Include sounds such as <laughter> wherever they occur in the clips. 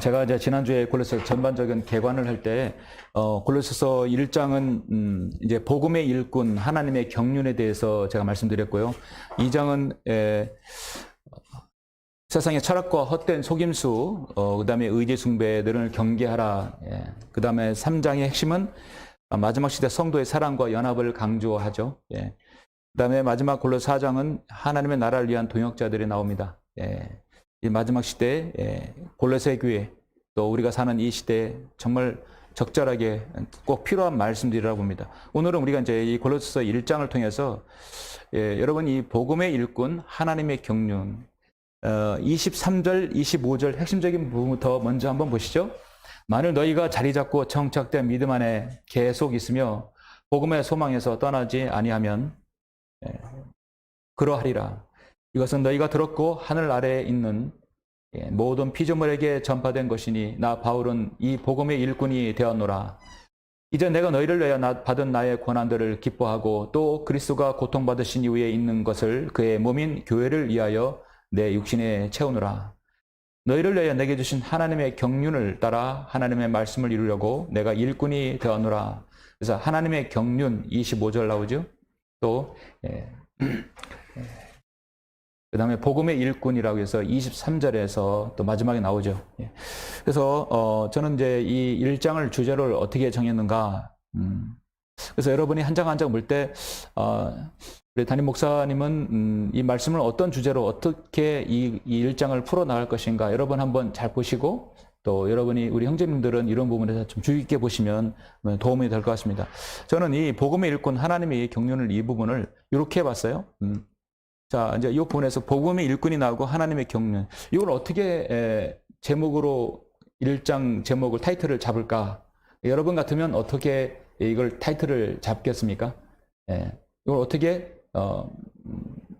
제가 이제 지난주에 골로새 전반적인 개관을 할 때, 어, 골로새서 1장은, 음, 이제 복음의 일꾼, 하나님의 경륜에 대해서 제가 말씀드렸고요. 2장은, 에, 세상의 철학과 헛된 속임수, 어, 그 다음에 의지 숭배들을 경계하라. 예. 그 다음에 3장의 핵심은 마지막 시대 성도의 사랑과 연합을 강조하죠. 예. 그 다음에 마지막 골로 4장은 하나님의 나라를 위한 동역자들이 나옵니다. 예. 이 마지막 시대에 예, 골로새 교회 또 우리가 사는 이 시대에 정말 적절하게 꼭 필요한 말씀들이라고 봅니다. 오늘은 우리가 이제 이 골로새서 1장을 통해서 예, 여러분 이 복음의 일꾼 하나님의 경륜 어, 23절, 25절 핵심적인 부분부터 먼저 한번 보시죠. 만일 너희가 자리 잡고 정착된 믿음 안에 계속 있으며 복음의 소망에서 떠나지 아니하면 예, 그러하리라. 이것은 너희가 들었고 하늘 아래에 있는 예, 모든 피조물에게 전파된 것이니 나 바울은 이 복음의 일꾼이 되었노라. 이제 내가 너희를 위하여 나- 받은 나의 고난들을 기뻐하고 또 그리스도가 고통받으신 이후에 있는 것을 그의 몸인 교회를 위하여 내 육신에 채우노라. 너희를 위하여 내게 주신 하나님의 경륜을 따라 하나님의 말씀을 이루려고 내가 일꾼이 되었노라. 그래서 하나님의 경륜 25절 나오죠. 또 예, 그 다음에 복음의 일꾼이라고 해서 23절에서 또 마지막에 나오죠. 예. 그래서, 어, 저는 이제 이 1장을 주제를 어떻게 정했는가. 음, 그래서 여러분이 한 장 한 장 볼 때, 어, 우리 담임 목사님은 음, 이 말씀을 어떤 주제로 어떻게 이, 이 1장을 풀어 나갈 것인가 여러분 한번 잘 보시고 또 여러분이 우리 형제님들은 이런 부분에서 좀 주의 깊게 보시면 도움이 될 것 같습니다. 저는 이 복음의 일꾼 하나님의 경륜을 이 부분을 이렇게 봤어요. 음, 자, 이제 이 부분에서 복음의 일꾼이 나오고 하나님의 경륜. 이걸 어떻게 에, 제목으로 일장 제목을 타이틀을 잡을까? 여러분 같으면 어떻게 이걸 타이틀을 잡겠습니까? 예, 이걸 어떻게 어,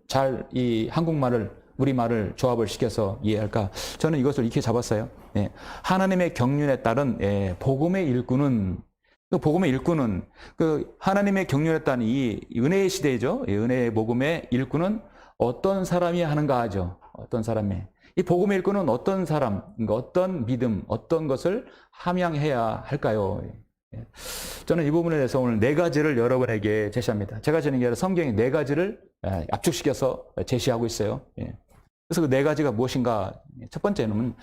잘 이 한국말을 우리말을 조합을 시켜서 이해할까? 저는 이것을 이렇게 잡았어요. 예, 하나님의 경륜에 따른 예, 복음의 일꾼은 그 복음의 일꾼은 그 하나님의 경륜에 따른 이 은혜의 시대죠. 이 은혜의 복음의 일꾼은 어떤 사람이 하는가 하죠. 어떤 사람이. 이 복음의 일꾼은 어떤 사람, 그러니까 어떤 믿음, 어떤 것을 함양해야 할까요? 예. 저는 이 부분에 대해서 오늘 네 가지를 여러분에게 제시합니다. 제가 저는 게 아니라 성경이 네 가지를 예, 압축시켜서 제시하고 있어요. 예. 그래서 그 네 가지가 무엇인가? 첫 번째는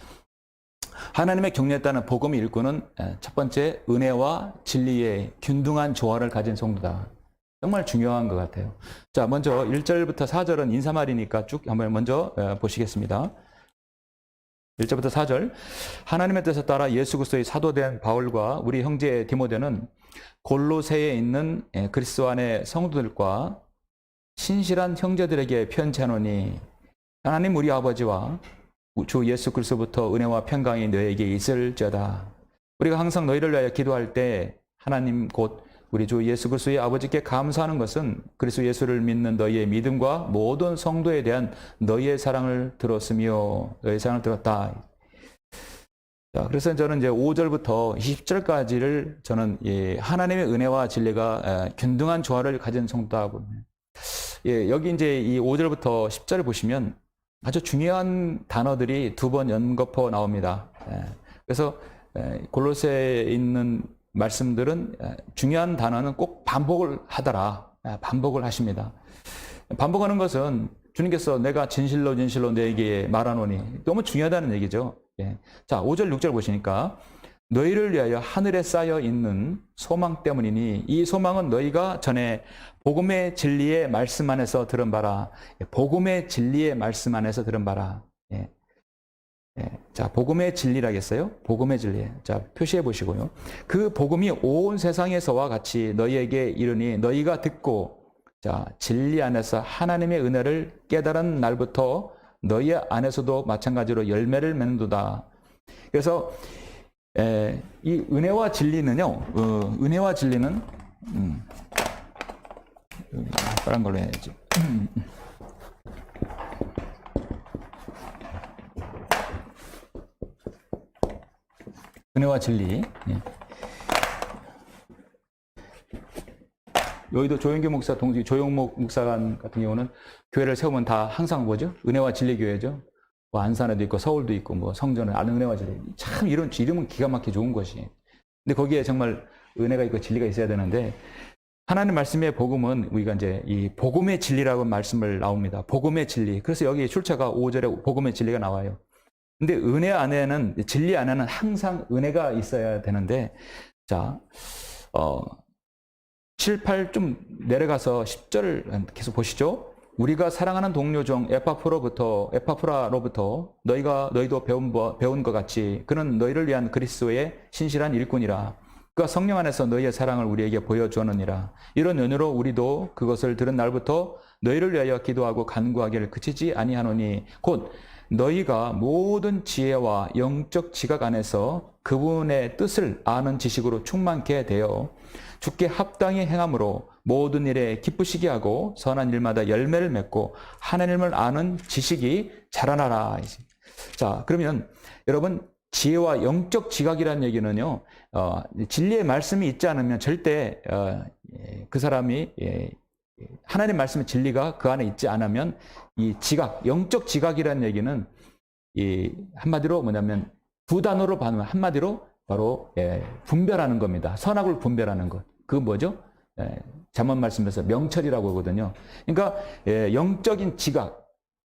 하나님의 따른 복음의 일꾼은 예, 첫 번째 은혜와 진리의 균등한 조화를 가진 성도다. 정말 중요한 것 같아요. 자, 먼저 1절부터 4절은 인사말이니까 쭉 한번 먼저 어, 보시겠습니다. 1절부터 4절. 하나님의 뜻에 따라 예수 그리스도의 사도된 바울과 우리 형제 디모데는 골로새에 있는 예, 그리스도 안의 성도들과 신실한 형제들에게 편지하노니 하나님 우리 아버지와 주 예수 그리스도부터 은혜와 평강이 너에게 있을지어다. 우리가 항상 너희를 위하여 기도할 때 하나님 곧 우리 주 예수 그리스도의 아버지께 감사하는 것은 그리스도 예수를 믿는 너희의 믿음과 모든 성도에 대한 너희의 사랑을 들었으며 너희의 사랑을 들었다. 자, 그래서 저는 이제 5절부터 20절까지를 저는 예, 하나님의 은혜와 진리가 에, 균등한 조화를 가진 성도다고. 예, 여기 이제 이 5절부터 10절을 보시면 아주 중요한 단어들이 두 번 연거푸 나옵니다. 예, 그래서 에, 골로새에 있는 말씀들은 에, 중요한 단어는 꼭 반복을 하더라. 에, 반복을 하십니다. 반복하는 것은 주님께서 내가 진실로 진실로 너에게 말하노니 너무 중요하다는 얘기죠. 예. 자, 5절, 6절 보시니까 너희를 위하여 하늘에 쌓여 있는 소망 때문이니 이 소망은 너희가 전에 복음의 진리의 말씀 안에서 들은 바라. 예, 복음의 진리의 말씀 안에서 들은 바라. 예. 예. 자, 복음의 진리라겠어요? 복음의 진리. 자, 표시해 보시고요. 그 복음이 온 세상에서와 같이 너희에게 이르니 너희가 듣고 자, 진리 안에서 하나님의 은혜를 깨달은 날부터 너희 안에서도 마찬가지로 열매를 맺는도다. 그래서 에, 이 은혜와 진리는요, 어, 은혜와 진리는 음, 여기 다른 걸로 해야지. 은혜와 진리. 예. 여의도 조영규 목사 동생 조영목 목사관 같은 경우는 교회를 세우면 다 항상 뭐죠? 은혜와 진리 교회죠. 뭐 안산에도 있고 서울도 있고 뭐 성전은 은혜와 진리 참 이런 이름은 기가 막히게 좋은 것이. 근데 거기에 정말 은혜가 있고 진리가 있어야 되는데 하나님 말씀의 복음은 우리가 이제 이 복음의 진리라고 말씀을 나옵니다. 복음의 진리. 그래서 여기 출처가 5절에 복음의 진리가 나와요. 근데 은혜 안에는 진리 안에는 항상 은혜가 있어야 되는데 자, 어 7, 8 좀 내려가서 10절 계속 보시죠. 우리가 사랑하는 동료 중 에파프로부터 에파프라로부터 너희가 너희도 배운 바- 배운 것 같이 그는 너희를 위한 그리스도의 신실한 일꾼이라 그가 성령 안에서 너희의 사랑을 우리에게 보여주었느니라 이런 연유로 우리도 그것을 들은 날부터 너희를 위하여 기도하고 간구하기를 그치지 아니하노니 곧 너희가 모든 지혜와 영적 지각 안에서 그분의 뜻을 아는 지식으로 충만케 되어 주께 합당히 행함으로 모든 일에 기쁘시게 하고 선한 일마다 열매를 맺고 하나님을 아는 지식이 자라나라. 자, 그러면 여러분 지혜와 영적 지각이라는 얘기는요, 어, 진리의 말씀이 있지 않으면 절대 어, 예, 그 사람이 예, 하나님 말씀의 진리가 그 안에 있지 않으면 이 지각, 영적 지각이라는 얘기는 이 한마디로 뭐냐면 두 단어로 반면 한마디로 바로 예, 분별하는 겁니다. 선악을 분별하는 것. 그 뭐죠? 예, 잠언 말씀에서 명철이라고 하거든요. 그러니까 예, 영적인 지각,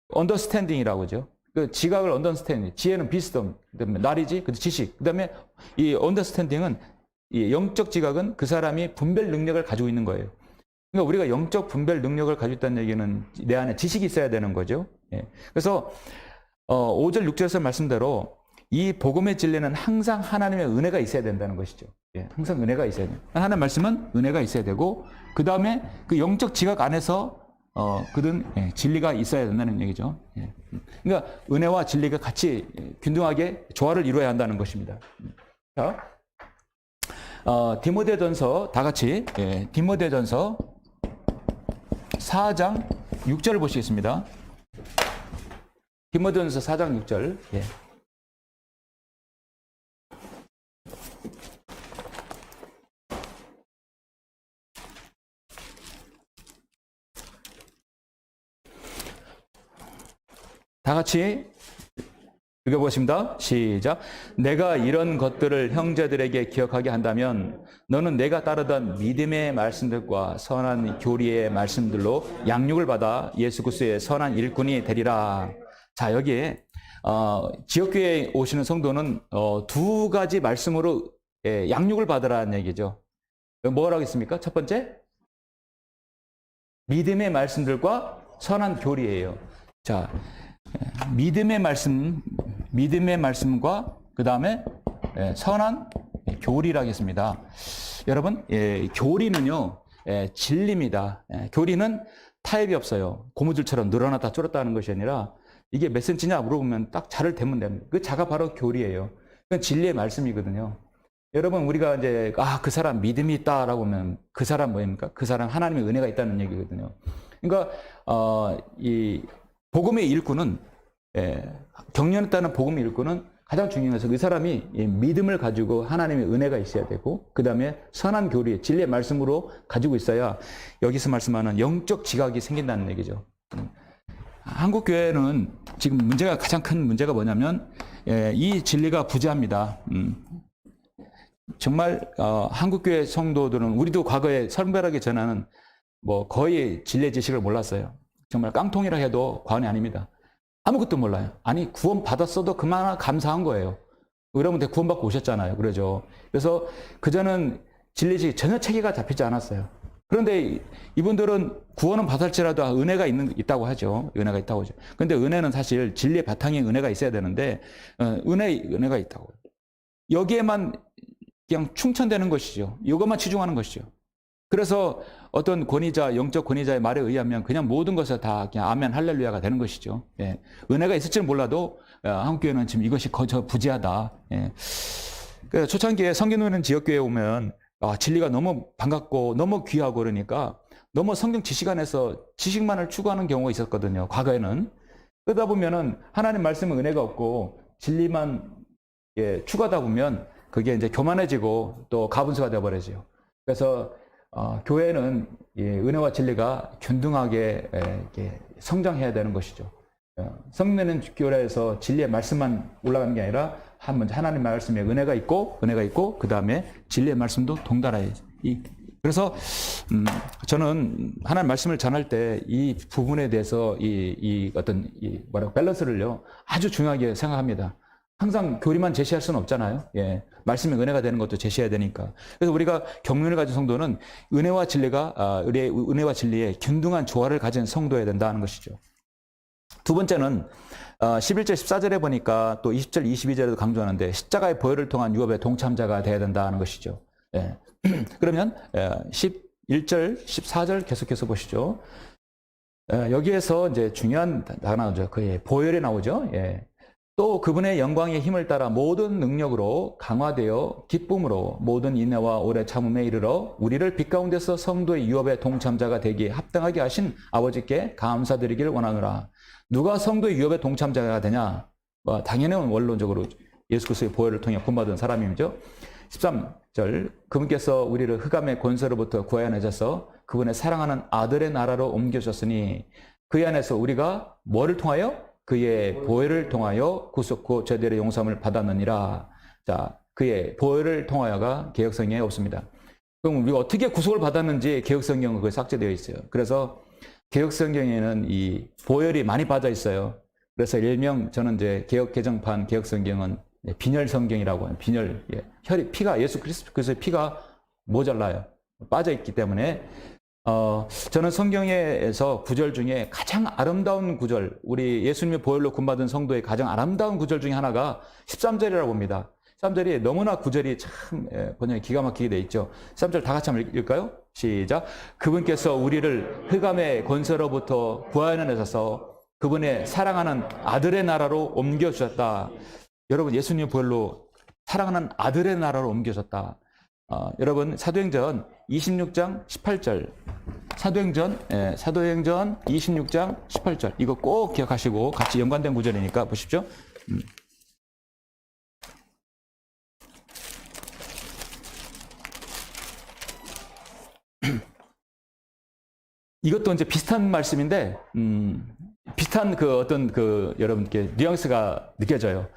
언더스탠딩이라고 하죠. 그 지각을 언더스탠딩, 지혜는 비스덤, 그다음에 나리지, 그 지식, 그다음에 이 언더스탠딩은 이 영적 지각은 그 사람이 분별 능력을 가지고 있는 거예요. 그러니까 우리가 영적 분별 능력을 가지고 있다는 얘기는 내 안에 지식이 있어야 되는 거죠. 예. 그래서 어, 5절, 6절에서 말씀대로 이 복음의 진리는 항상 하나님의 은혜가 있어야 된다는 것이죠. 예, 항상 은혜가 있어야 돼요. 하나님 말씀은 은혜가 있어야 되고, 그 다음에 그 영적 지각 안에서 어, 그든 예, 진리가 있어야 된다는 얘기죠. 예. 그러니까 은혜와 진리가 같이 예, 균등하게 조화를 이루어야 한다는 것입니다. 자, 어, 디모데전서 다 같이 예, 디모데전서 4장 6절을 보시겠습니다. 디모데전서 4장 6절. 예. 다 같이 읽어보겠습니다. 시작. 내가 이런 것들을 형제들에게 기억하게 한다면 너는 내가 따르던 믿음의 말씀들과 선한 교리의 말씀들로 양육을 받아 예수 그리스도의 선한 일꾼이 되리라. 자 여기에 어, 지역교회에 오시는 성도는 어, 두 가지 말씀으로 예, 양육을 받으라는 얘기죠. 뭐라고 했습니까? 첫 번째 믿음의 말씀들과 선한 교리예요. 자, 믿음의 말씀, 믿음의 말씀과 그 다음에 선한 교리라겠습니다. 여러분, 예, 교리는요 예, 진리입니다. 예, 교리는 타협이 없어요. 고무줄처럼 늘어났다 줄었다 하는 것이 아니라 이게 몇 센치냐 물어보면 딱 자를 대면 됩니다. 그 자가 바로 교리예요. 그건 진리의 말씀이거든요. 여러분 우리가 이제 아 그 사람 믿음이 있다라고 하면 그 사람 뭐입니까? 그 사람 하나님의 은혜가 있다는 얘기거든요. 그러니까 어 이 복음의 일꾼은 예, 경륜했다는 복음의 일꾼은 가장 중요한 것은 그 사람이 이 믿음을 가지고 하나님의 은혜가 있어야 되고 그 다음에 선한 교리, 진리의 말씀으로 가지고 있어야 여기서 말씀하는 영적 지각이 생긴다는 얘기죠. 음. 한국 교회는 지금 문제가 가장 큰 문제가 뭐냐면 예, 이 진리가 부재합니다. 음. 정말 어, 한국 교회 성도들은 우리도 과거에 선별하기 전에는 뭐 거의 진리 지식을 몰랐어요. 정말 깡통이라 해도 과언이 아닙니다. 아무것도 몰라요. 아니 구원 받았어도 그만 감사한 거예요. 여러분들 구원받고 오셨잖아요. 그러죠. 그래서 그저는 진리지 전혀 체계가 잡히지 않았어요. 그런데 이분들은 구원은 받을지라도 은혜가 있는, 있다고 하죠. 은혜가 있다고 하죠. 그런데 은혜는 사실 진리의 바탕에 은혜가 있어야 되는데, 어, 은혜, 은혜가 있다고. 여기에만 그냥 충천되는 것이죠. 이것만 치중하는 것이죠. 그래서 어떤 권위자, 영적 권위자의 말에 의하면 그냥 모든 것을 다 그냥 아멘 할렐루야가 되는 것이죠. 예. 은혜가 있을지는 몰라도 어, 한국 교회는 지금 이것이 거저 부재하다. 예. 그 초창기에 성경노는 지역교회에 오면 아, 진리가 너무 반갑고 너무 귀하고 그러니까 너무 성경 지식 안에서 지식만을 추구하는 경우가 있었거든요. 과거에는. 그러다 보면은 하나님 말씀은 은혜가 없고 진리만 예, 추구하다 보면 그게 이제 교만해지고 또 가분수가 되어버려져요. 그래서 어, 교회는 예, 은혜와 진리가 균등하게 예, 성장해야 되는 것이죠. 어, 성내는 교회에서 진리의 말씀만 올라가는 게 아니라 한 먼저 하나님 말씀에 은혜가 있고 은혜가 있고 그 다음에 진리의 말씀도 동달아야 이 그래서 음, 저는 하나님 말씀을 전할 때 이 부분에 대해서 이, 이 어떤 이 뭐라고 밸런스를요 아주 중요하게 생각합니다. 항상 교리만 제시할 수는 없잖아요. 예. 말씀의 은혜가 되는 것도 제시해야 되니까. 그래서 우리가 경륜을 가진 성도는 은혜와 진리가, 아, 은혜, 은혜와 진리의 균등한 조화를 가진 성도여야 된다는 것이죠. 두 번째는, 어, 11절, 14절에 보니까 또 20절, 22절에도 강조하는데 십자가의 보혈을 통한 유업의 동참자가 되어야 된다는 것이죠. 예. <clears throat> 그러면, 예, 11절, 14절 계속해서 보시죠. 예, 여기에서 이제 중요한 단어가 나오죠. 그의 보혈이 나오죠. 예. 또 그분의 영광의 힘을 따라 모든 능력으로 강화되어 기쁨으로 모든 인내와 오래 참음에 이르러 우리를 빛 가운데서 성도의 유업의 동참자가 되기에 합당하게 하신 아버지께 감사드리길 원하노라. 누가 성도의 유업의 동참자가 되냐? 뭐 당연히 원론적으로 예수 그리스도의 보혈을 통해 구원받은 사람이죠. 13절 그분께서 우리를 흑암의 권세로부터 구하여내셔서 그분의 사랑하는 아들의 나라로 옮겨주셨으니 그 안에서 우리가 뭐를 통하여 그의 보혈을 통하여 구속고 저들의 용서함을 받았느니라. 자, 그의 보혈을 통하여가 개혁성경에 없습니다. 그럼 우리가 어떻게 구속을 받았는지 개혁성경은 그게 삭제되어 있어요. 그래서 개혁성경에는 이 보혈이 많이 빠져 있어요. 그래서 일명 저는 이제 개혁 개정판 개혁성경은 빈혈 성경이라고 해요. 빈혈. 예. 혈이 피가 예수 그리스도의 피가 모자라요. 빠져 있기 때문에 어, 저는 성경에서 구절 중에 가장 아름다운 구절, 우리 예수님의 보혈로 군받은 성도의 가장 아름다운 구절 중에 하나가 13절이라고 봅니다. 13절이 너무나 구절이 참 예, 번역이 기가 막히게 돼 있죠. 13절 다 같이 한번 읽을까요? 시작. 그분께서 우리를 흑암의 권세로부터 구하여내셔서 그분의 사랑하는 아들의 나라로 옮겨주셨다. 여러분 예수님 보혈로 사랑하는 아들의 나라로 옮겨졌다. 어, 여러분 사도행전 26장 18절 사도행전 예, 사도행전 26장 18절 이거 꼭 기억하시고 같이 연관된 구절이니까 보십시오. 음. <clears throat> 이것도 이제 비슷한 말씀인데 음, 비슷한 그 어떤 그 여러분께 뉘앙스가 느껴져요.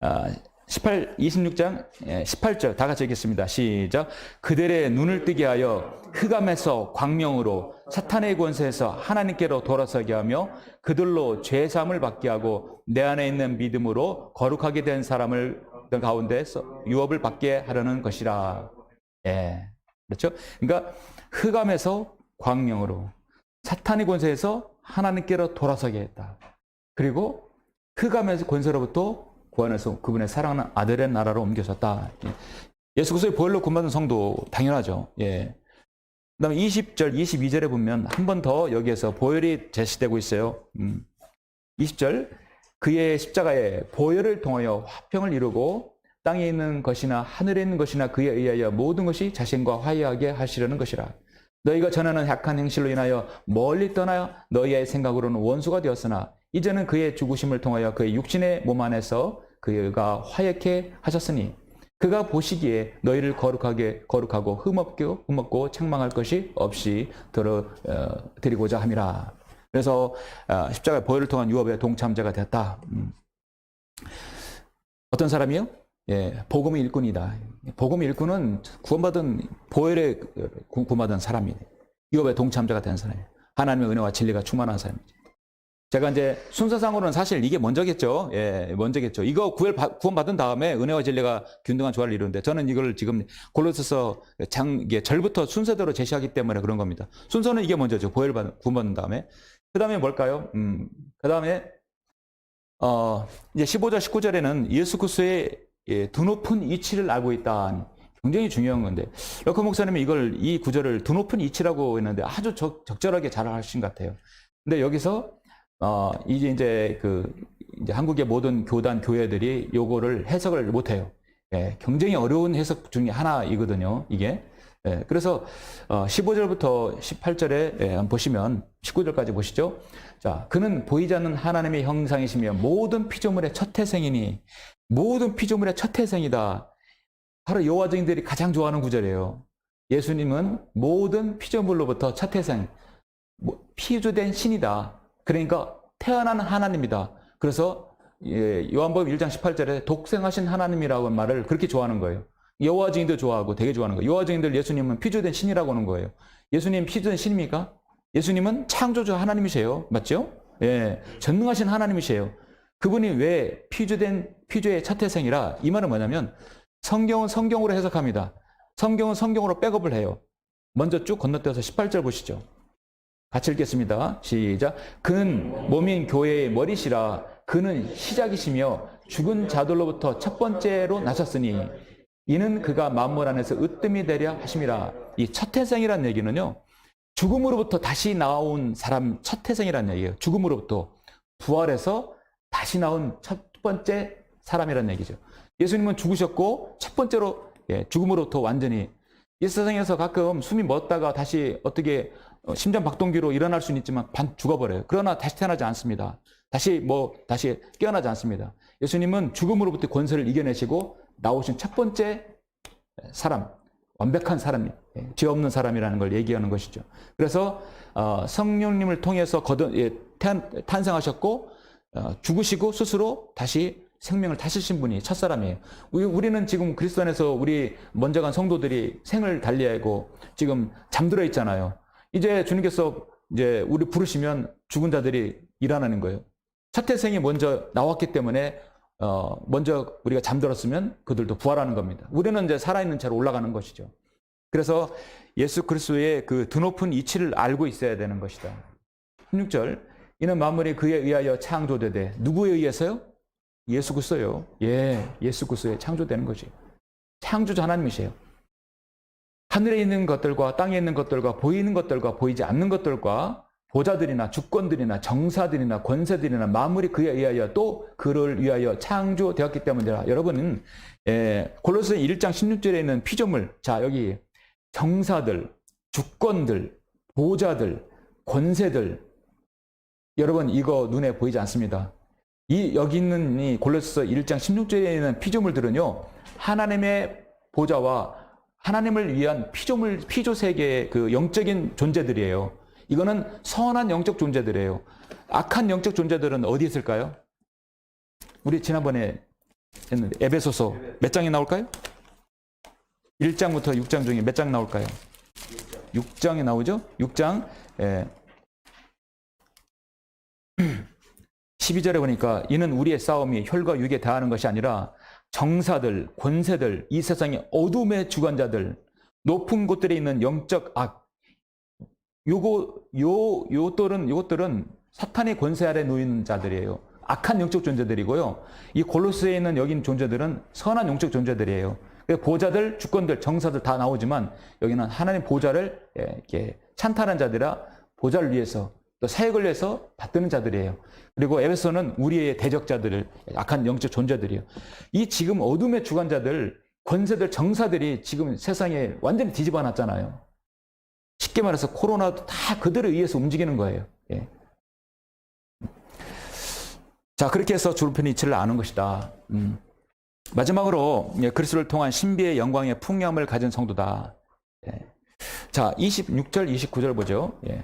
아, 18, 26장 18절 다 같이 읽겠습니다. 시작. 그들의 눈을 뜨게 하여 흑암에서 광명으로 사탄의 권세에서 하나님께로 돌아서게 하며 그들로 죄 사함을 받게 하고 내 안에 있는 믿음으로 거룩하게 된 사람을 가운데서 유업을 받게 하려는 것이라. 예. 그렇죠? 그러니까 흑암에서 광명으로 사탄의 권세에서 하나님께로 돌아서게 했다. 그리고 흑암에서 권세로부터 구원해서 그분의 사랑하는 아들의 나라로 옮겨졌다. 예. 예수 그리스도의 보혈로 구원받은 성도 당연하죠. 예. 그다음에 20절, 22절에 보면 한 번 더 여기에서 보혈이 제시되고 있어요. 음. 20절 그의 십자가에 보혈을 통하여 화평을 이루고 땅에 있는 것이나 하늘에 있는 것이나 그에 의하여 모든 것이 자신과 화해하게 하시려는 것이라. 너희가 전하는 약한 행실로 인하여 멀리 떠나여 너희의 생각으로는 원수가 되었으나 이제는 그의 죽으심을 통하여 그의 육신의 몸 안에서 그가 화해케 하셨으니 그가 보시기에 너희를 거룩하게 거룩하고 흠없게 흠없고 책망할 것이 없이 들어 어, 드리고자 함이라. 그래서 어, 십자가 보혈을 통한 유업의 동참자가 되었다. 음. 어떤 사람이요? 예, 복음의 일꾼이다. 복음의 일꾼은 구원받은 보혈에 구원받은 사람이에요. 유업의 동참자가 된 사람이에요. 하나님의 은혜와 진리가 충만한 사람이죠. 제가 이제 순서상으로는 사실 이게 먼저겠죠. 예, 먼저겠죠. 이거 구원 구원 받은 다음에 은혜와 진리가 균등한 조화를 이루는데 저는 이걸 지금 골로새서 장 이게 절부터 순서대로 제시하기 때문에 그런 겁니다. 순서는 이게 먼저죠. 보혈 받은 구원 받은 다음에 그 다음에 뭘까요? 음, 그 다음에 어, 이제 15절 19절에는 예수 그리스도의 예, 두 높은 이치를 알고 있다. 굉장히 중요한 건데 여커 목사님이 이걸 이 구절을 두 높은 이치라고 했는데 아주 적, 적절하게 잘 하신 것 같아요. 근데 여기서 어, 이제 이제 그 이제 한국의 모든 교단 교회들이 요거를 해석을 못 해요. 예, 굉장히 어려운 해석 중에 하나이거든요. 이게. 예, 그래서 어, 15절부터 18절에 예, 보시면 19절까지 보시죠. 자, 그는 보이지 않는 하나님의 형상이시며 모든 피조물의 첫 태생이니 모든 피조물의 첫 태생이다. 바로 여호와 증인들이 가장 좋아하는 구절이에요. 예수님은 모든 피조물로부터 첫 태생, 뭐, 피조된 신이다. 그러니까 태어난 하나님이다. 그래서 예, 요한복음 1장 18절에 독생하신 하나님이라고 말을 그렇게 좋아하는 거예요. 여호와 증인도 좋아하고 되게 좋아하는 거예요. 여호와 증인들 예수님은 피조된 신이라고 하는 거예요. 예수님 피조된 신입니까? 예수님은 창조주 하나님이세요. 맞죠? 예, 전능하신 하나님이세요. 그분이 왜 피조된 피조의 첫 태생이라 이 말은 뭐냐면 성경은 성경으로 해석합니다. 성경은 성경으로 백업을 해요. 먼저 쭉 건너뛰어서 18절 보시죠. 같이 읽겠습니다. 시작. 그는 몸인 교회의 머리시라 그는 시작이시며 죽은 자들로부터 첫 번째로 나셨으니 이는 그가 만물 안에서 으뜸이 되려 하심이라. 이 첫 태생이라는 얘기는요. 죽음으로부터 다시 나온 사람 첫 태생이라는 얘기예요. 죽음으로부터 부활해서 다시 나온 첫 번째 사람이라는 얘기죠. 예수님은 죽으셨고 첫 번째로 예, 죽음으로부터 완전히 이 세상에서 가끔 숨이 멎다가 다시 어떻게 어, 심장 박동기로 일어날 수는 있지만 반 죽어버려요. 그러나 다시 태어나지 않습니다. 다시 뭐 다시 깨어나지 않습니다. 예수님은 죽음으로부터 권세를 이겨내시고 나오신 첫 번째 사람, 완벽한 사람이 예, 죄 없는 사람이라는 걸 얘기하는 것이죠. 그래서 어, 성령님을 통해서 거듭 예, 탄생하셨고 어, 죽으시고 스스로 다시 생명을 다시신 분이 첫 사람이에요. 우리- 우리는 지금 그리스도 안에서 우리 먼저 간 성도들이 생을 달리하고 지금 잠들어 있잖아요. 이제 주님께서 이제 우리 부르시면 죽은 자들이 일어나는 거예요. 첫 태생이 먼저 나왔기 때문에 어, 먼저 우리가 잠들었으면 그들도 부활하는 겁니다. 우리는 이제 살아있는 채로 올라가는 것이죠. 그래서 예수 그리스도의 그 드높은 이치를 알고 있어야 되는 것이다. 16절 이는 만물이 그에 의하여 창조되되 누구에 의해서요? 예수 그리스도요. 예, 예수 그리스도에 창조되는 것이. 창조자 하나님이세요. 하늘에 있는 것들과 땅에 있는 것들과 보이는 것들과 보이지 않는 것들과 보자들이나 주권들이나 정사들이나 권세들이나 만물이 그에 의하여 또 그를 위하여 창조되었기 때문이라. 여러분은 예, 골로새 1장 16절에 있는 피조물, 자 여기 정사들, 주권들, 보자들, 권세들, 여러분 이거 눈에 보이지 않습니다. 이 여기 있는 이 골로새 1장 16절에 있는 피조물들은요 하나님의 보좌와 하나님을 위한 피조물 피조 세계의 그 영적인 존재들이에요. 이거는 선한 영적 존재들이에요. 악한 영적 존재들은 어디 있을까요? 우리 지난번에 했는데 에베소서 몇 장이 나올까요? 1장부터 6장 중에 몇 장 나올까요? 6장 이 나오죠? 6장 예. <clears throat> 12절에 보니까 이는 우리의 싸움이 혈과 육에 다하는 것이 아니라 정사들, 권세들, 이 세상의 어둠의 주관자들, 높은 곳들에 있는 영적 악, 요거 요 요들은 요것들은 사탄의 권세 아래 놓인 자들이에요. 악한 영적 존재들이고요. 이 골로스에 있는 여기 존재들은 선한 영적 존재들이에요. 보좌들, 주권들, 정사들 다 나오지만 여기는 하나님 보좌를 예, 이렇게 찬탈한 자들이라 보좌를 위해서 또 사역을 위해서 받드는 자들이에요. 그리고 에베소는 우리의 대적자들을 악한 영적 존재들이에요. 이 지금 어둠의 주관자들, 권세들, 정사들이 지금 세상에 완전히 뒤집어 놨잖아요. 쉽게 말해서 코로나도 다 그들에 의해서 움직이는 거예요. 예. 자, 그렇게 해서 주루편의 이치를 아는 것이다. 음. 마지막으로 예, 그리스도를 통한 신비의 영광의 풍요함을 가진 성도다. 예. 자, 26절, 29절 보죠. 예.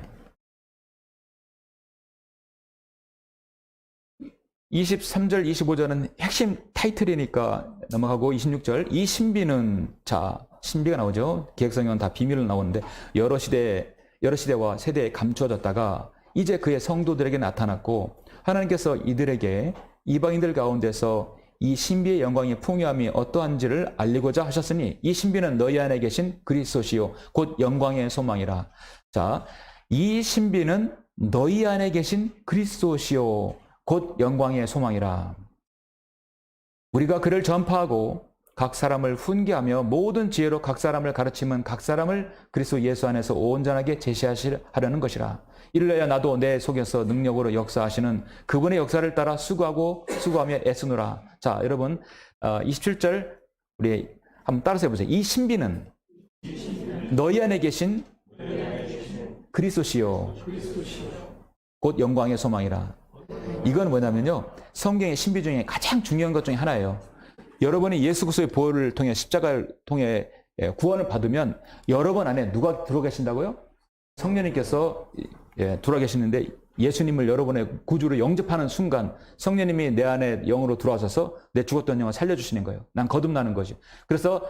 23절, 25절은 핵심 타이틀이니까 넘어가고 26절 이 신비는 자 신비가 나오죠. 기획성경은 다 비밀로 나오는데 여러 시대 여러 시대와 세대에 감추어졌다가 이제 그의 성도들에게 나타났고 하나님께서 이들에게 이방인들 가운데서 이 신비의 영광의 풍요함이 어떠한지를 알리고자 하셨으니 이 신비는 너희 안에 계신 그리스도시요 곧 영광의 소망이라. 자, 이 신비는 너희 안에 계신 그리스도시요 곧 영광의 소망이라. 우리가 그를 전파하고 각 사람을 훈계하며 모든 지혜로 각 사람을 가르치면 각 사람을 그리스도 예수 안에서 온전하게 제시하려는 것이라. 이를레야 나도 내 속에서 능력으로 역사하시는 그분의 역사를 따라 수고하고 수고하며 애쓰노라. 자, 여러분, 27절 우리 한번 따라서 해보세요. 이 신비는 너희 안에 계신 그리스도시요. 곧 영광의 소망이라. 이건 뭐냐면요. 성경의 신비 중에 가장 중요한 것 중에 하나예요. 여러분이 예수 그리스도의 보혈을 통해 십자가를 통해 예, 구원을 받으면 여러분 안에 누가 들어 계신다고요? 성령님께서 예, 들어 계시는데 예수님을 여러분의 구주로 영접하는 순간 성령님이 내 안에 영으로 들어와셔서 내 죽었던 영을 살려주시는 거예요. 난 거듭나는 거죠. 그래서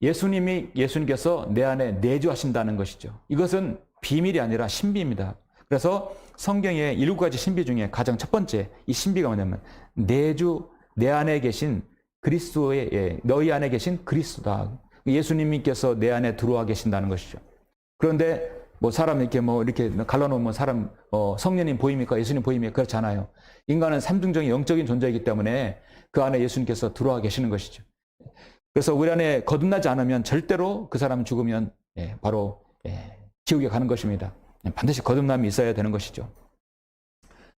예수님이 예수님께서 내 안에 내주하신다는 것이죠. 이것은 비밀이 아니라 신비입니다. 그래서 성경의 일곱 가지 신비 중에 가장 첫 번째 이 신비가 뭐냐면 내주 내 안에 계신 그리스도의 예, 너희 안에 계신 그리스도다. 예수님께서 내 안에 들어와 계신다는 것이죠. 그런데 뭐 사람 이렇게 뭐 이렇게 갈라놓으면 사람 어, 성령님 보입니까? 예수님 보입니까? 그렇지 않아요. 인간은 삼중적인 영적인 존재이기 때문에 그 안에 예수님께서 들어와 계시는 것이죠. 그래서 우리 안에 거듭나지 않으면 절대로 그 사람 죽으면 예, 바로 예, 지옥에 가는 것입니다. 반드시 거듭남이 있어야 되는 것이죠.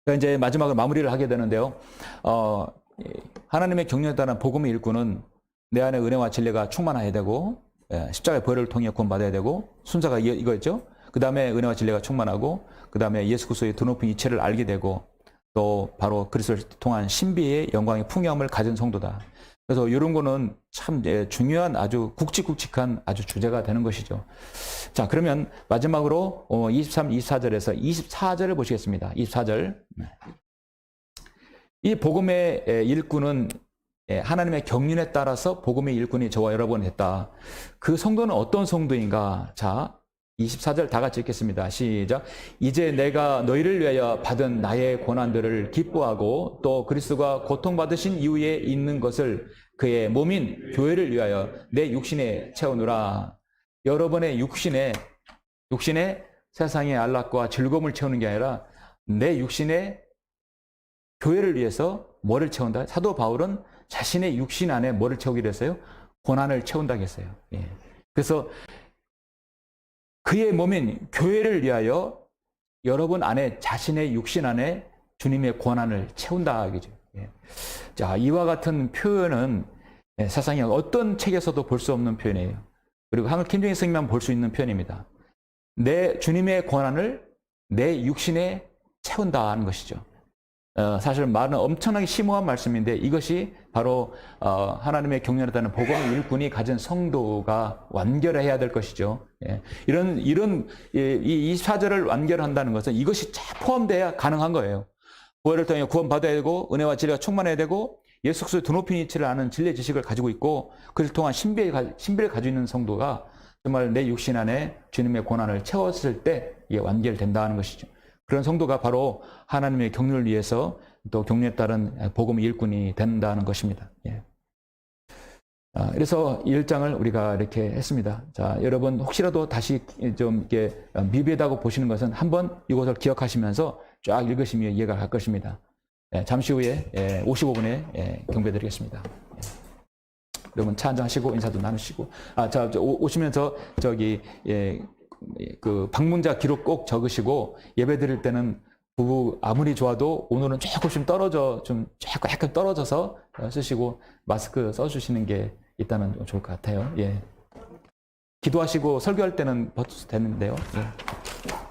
그러니까 이제 마지막으로 마무리를 하게 되는데요. 어, 예, 하나님의 경륜에 따른 복음의 일꾼은 내 안에 은혜와 진리가 충만해야 되고 예, 십자가의 벌을 통해 구원받아야 되고 순서가 이- 이거였죠. 그 다음에 은혜와 진리가 충만하고 그 다음에 예수 그리스도의 드높은 이체를 알게 되고 또 바로 그리스도를 통한 신비의 영광의 풍요함을 가진 성도다. 그래서 이런 거는 참 예, 중요한 아주 굵직굵직한 아주 주제가 되는 것이죠. 자, 그러면 마지막으로 어, 23, 24절에서 24절을 보시겠습니다. 24절. 이 복음의 에, 일꾼은 예, 하나님의 경륜에 따라서 복음의 일꾼이 저와 여러분 했다. 그 성도는 어떤 성도인가? 자, 24절 다 같이 읽겠습니다. 시작. 이제 내가 너희를 위하여 받은 나의 고난들을 기뻐하고 또 그리스도가 고통받으신 이후에 있는 것을 그의 몸인 교회를 위하여 내 육신에 채우노라. 여러분의 육신에 육신에 세상의 안락과 즐거움을 채우는 게 아니라 내 육신에 교회를 위해서 뭐를 채운다? 사도 바울은 자신의 육신 안에 뭐를 채우기로 했어요? 고난을 채운다고 했어요. 예. 그래서 그의 몸인 교회를 위하여 여러분 안에 자신의 육신 안에 주님의 고난을 채운다 이거죠. 예. 자 이와 같은 표현은 예, 세상에 어떤 책에서도 볼 수 없는 표현이에요. 그리고 한글 김정희 선생님만 볼 수 있는 표현입니다. 내 주님의 고난을 내 육신에 채운다는 것이죠. 어, 사실 말은 엄청나게 심오한 말씀인데 이것이 바로 어, 하나님의 따른 복음의 일꾼이 가진 성도가 완결해야 될 것이죠. 예. 이런 이런 예, 이 24절을 완결한다는 것은 이것이 다 포함돼야 가능한 거예요. 구원을 통해 구원 받아야 되고 은혜와 진리가 충만해야 되고 예수 그리스도의 드높인 이치를 아는 진리의 지식을 가지고 있고 그를 통한 신비를, 가- 신비를 가지고 있는 성도가 정말 내 육신 안에 주님의 고난을 채웠을 때 이게 완결된다는 것이죠. 그런 성도가 바로 하나님의 경륜을 위해서 또 경륜에 따른 복음의 일꾼이 된다는 것입니다. 예. 아, 그래서 이 1장을 우리가 이렇게 했습니다. 자, 여러분 혹시라도 다시 좀 이렇게 미비하다고 보시는 것은 한번 이것을 기억하시면서 쫙 읽으시면 이해가 갈 것입니다. 예, 잠시 후에 예, 55분에 예, 경배 드리겠습니다. 예. 여러분 차 한잔 하시고 인사도 나누시고 아, 자, 오시면서 저기 예, 그 방문자 기록 꼭 적으시고 예배 드릴 때는 부부 아무리 좋아도 오늘은 조금씩 떨어져 좀 약간 약간 떨어져서 어, 쓰시고 마스크 써주시는 게 있다면 좀 좋을 것 같아요. 예. 기도하시고 설교할 때는 버텨도 되는데요. 예.